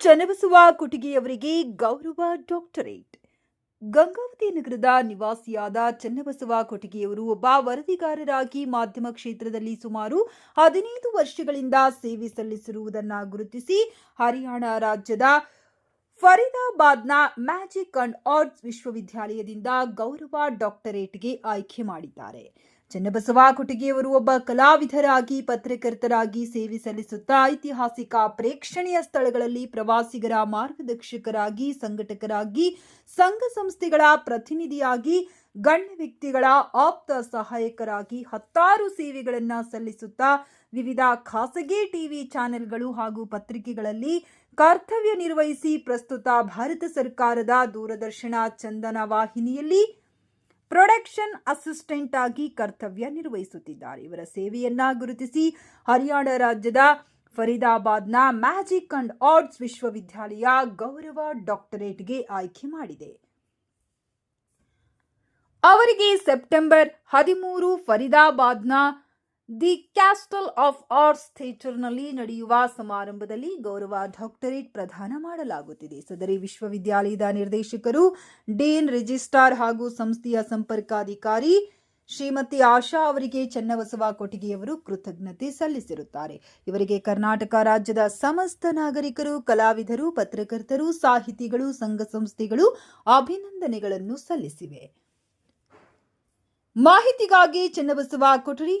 ಚನ್ನಬಸವ ಕುಟಿಗೆಯವರಿಗೆ ಗೌರವ ಡಾಕ್ಟರೇಟ್. ಗಂಗಾವತಿ ನಗರದ ನಿವಾಸಿಯಾದ ಚನ್ನಬಸವ ಕೊಟಿಗೆಯವರು ಒಬ್ಬ ವರದಿಗಾರರಾಗಿ ಮಾಧ್ಯಮ ಕ್ಷೇತ್ರದಲ್ಲಿ ಸುಮಾರು ಹದಿನೈದು ವರ್ಷಗಳಿಂದ ಸೇವೆ ಸಲ್ಲಿಸಿರುವುದನ್ನು ಗುರುತಿಸಿ ಹರಿಯಾಣ ರಾಜ್ಯದ ಫರೀದಾಬಾದ್ನ ಮ್ಯಾಜಿಕ್ ಅಂಡ್ ಆರ್ಟ್ಸ್ ವಿಶ್ವವಿದ್ಯಾಲಯದಿಂದ ಗೌರವ ಡಾಕ್ಟರೇಟ್ಗೆ ಆಯ್ಕೆ ಮಾಡಿದ್ದಾರೆ. ಚನ್ನಬಸವ ಕೊಟ್ಟಿಗೆಯವರು ಒಬ್ಬ ಕಲಾವಿದರಾಗಿ, ಪತ್ರಕರ್ತರಾಗಿ ಸೇವೆ ಸಲ್ಲಿಸುತ್ತಾ ಐತಿಹಾಸಿಕ ಪ್ರೇಕ್ಷಣೀಯ ಸ್ಥಳಗಳಲ್ಲಿ ಪ್ರವಾಸಿಗರ ಮಾರ್ಗದರ್ಶಕರಾಗಿ, ಸಂಘಟಕರಾಗಿ, ಸಂಘ ಸಂಸ್ಥೆಗಳ ಪ್ರತಿನಿಧಿಯಾಗಿ ಗಣ್ಯ ವ್ಯಕ್ತಿಗಳ ಆಪ್ತ ಸಹಾಯಕರಾಗಿ ಹತ್ತಾರು ಸೇವೆಗಳನ್ನು ಸಲ್ಲಿಸುತ್ತಾ ವಿವಿಧ ಖಾಸಗಿ ಟಿವಿ ಚಾನೆಲ್ಗಳು ಹಾಗೂ ಪತ್ರಿಕೆಗಳಲ್ಲಿ ಕರ್ತವ್ಯ ನಿರ್ವಹಿಸಿ ಪ್ರಸ್ತುತ ಭಾರತ ಸರ್ಕಾರದ ದೂರದರ್ಶನ ಚಂದನ ವಾಹಿನಿಯಲ್ಲಿ ಪ್ರೊಡಕ್ಷನ್ ಅಸಿಸ್ಟೆಂಟ್ ಆಗಿ ಕರ್ತವ್ಯ ನಿರ್ವಹಿಸುತ್ತಿದ್ದಾರೆ. ಇವರ ಸೇವೆಯನ್ನ ಗುರುತಿಸಿ ಹರಿಯಾಣ ರಾಜ್ಯದ ಫರೀದಾಬಾದ್ನ ಮ್ಯಾಜಿಕ್ ಅಂಡ್ ಆರ್ಟ್ಸ್ ವಿಶ್ವವಿದ್ಯಾಲಯ ಗೌರವ ಡಾಕ್ಟರೇಟ್ಗೆ ಆಯ್ಕೆ ಮಾಡಿದೆ. ಅವರಿಗೆ ಸೆಪ್ಟೆಂಬರ್ ಹದಿಮೂರು ಫರಿದಾಬಾದ್ನ ದಿ ಕ್ಯಾಸ್ಟಲ್ ಆಫ್ ಆರ್ಟ್ಸ್ ಥಿಯೇಟರ್ನಲ್ಲಿ ನಡೆಯುವ ಸಮಾರಂಭದಲ್ಲಿ ಗೌರವ ಡಾಕ್ಟರೇಟ್ ಪ್ರದಾನ ಮಾಡಲಾಗುತ್ತಿದೆ. ಸದರಿ ವಿಶ್ವವಿದ್ಯಾಲಯದ ನಿರ್ದೇಶಕರು, ಡೀನ್ ರಿಜಿಸ್ಟ್ರಾರ್ ಹಾಗೂ ಸಂಸ್ಥೆಯ ಸಂಪರ್ಕಾಧಿಕಾರಿ ಶ್ರೀಮತಿ ಆಶಾ ಅವರಿಗೆ ಚನ್ನಬಸವ ಕೊಟ್ಟಿಗೆಯವರು ಕೃತಜ್ಞತೆ ಸಲ್ಲಿಸಿರುತ್ತಾರೆ. ಇವರಿಗೆ ಕರ್ನಾಟಕ ರಾಜ್ಯದ ಸಮಸ್ತ ನಾಗರಿಕರು, ಕಲಾವಿದರು, ಪತ್ರಕರ್ತರು, ಸಾಹಿತಿಗಳು, ಸಂಘ ಸಂಸ್ಥೆಗಳು ಅಭಿನಂದನೆಗಳನ್ನು ಸಲ್ಲಿಸಿವೆ. ಮಾಹಿತಿಗಾಗಿ ಚೆನ್ನಬಸವ ಕೊಠಡಿ.